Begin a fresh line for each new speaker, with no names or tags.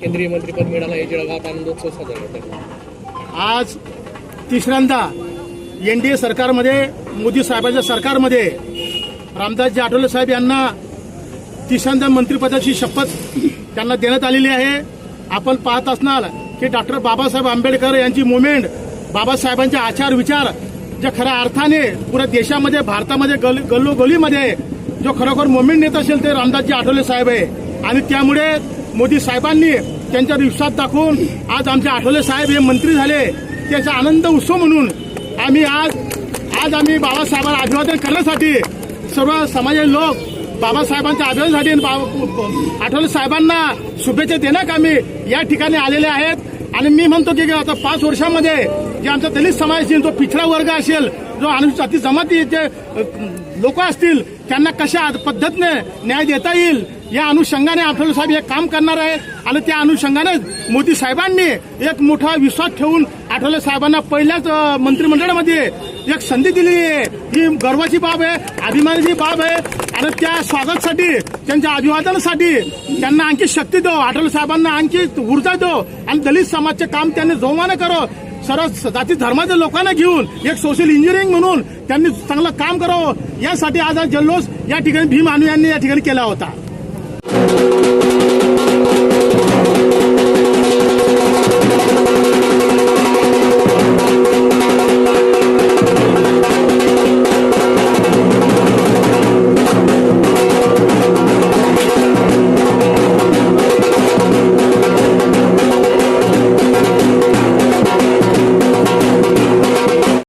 केंद्रीय मंत्रीपद मिळालं हे जळगावात आनंदोत्सव साजरा करतात.
आज तिसऱ्यांदा एन डी ए सरकारमध्ये मोदी साहेबांच्या सरकारमध्ये रामदासजी आठवले साहेब यांना तिसऱ्यांदा मंत्रिपदाची शपथ त्यांना देण्यात आलेली आहे. आपण पाहत असणार की डॉक्टर बाबासाहेब आंबेडकर यांची मुवमेंट बाबासाहेबांचे आचार विचार जे खऱ्या अर्थाने पुऱ्या देशामध्ये भारतामध्ये गल गल्लोगलीमध्ये जो खरोखर मुवमेंट नेत असेल ते रामदासजी आठवले साहेब आहे. आणि त्यामुळे मोदी साहेबांनी त्यांच्या विश्वास दाखवून आज आमचे आठवले साहेब हे मंत्री झाले त्याचा आनंद उत्सव म्हणून आम्ही आज आज आम्ही बाबासाहेबांना अभिवादन करण्यासाठी सर्व समाजाचे लोक बाबासाहेबांच्या अभिवादनासाठी बाबा- आठवले साहेबांना शुभेच्छा देण्याकामी या ठिकाणी आलेले आहेत. आणि मी म्हणतो की आता पाच वर्षामध्ये जे आमचा दलित समाज असेल जो पिछडा वर्ग असेल जो अनुसूचित जाती जमातीचे लोक असतील त्यांना कशा पद्धतीने न्याय देता येईल या अनुषंगाने आठवले साहेब हे काम करणार आहेत आणि त्या अनुषंगाने मोदी साहेबांनी एक मोठा विश्वास ठेवून आठवले साहेबांना पहिल्याच मंत्रिमंडळामध्ये एक संधी दिली आहे. ही गर्वाची बाब आहे अभिमानाची बाब आहे. आणि त्या स्वागतासाठी त्यांच्या अभिवादनासाठी त्यांना आणखी शक्ती दो. आठवले साहेबांना आणखी ऊर्जा दो. आणि दलित समाजचे काम त्यांनी जोमानं करो. सर्व जाती धर्माच्या लोकांना घेऊन एक सोशल इंजिनिअरिंग म्हणून त्यांनी चांगलं काम करावं. यासाठी आज हा जल्लोष या ठिकाणी भीम अनु यांनी या ठिकाणी केला होता.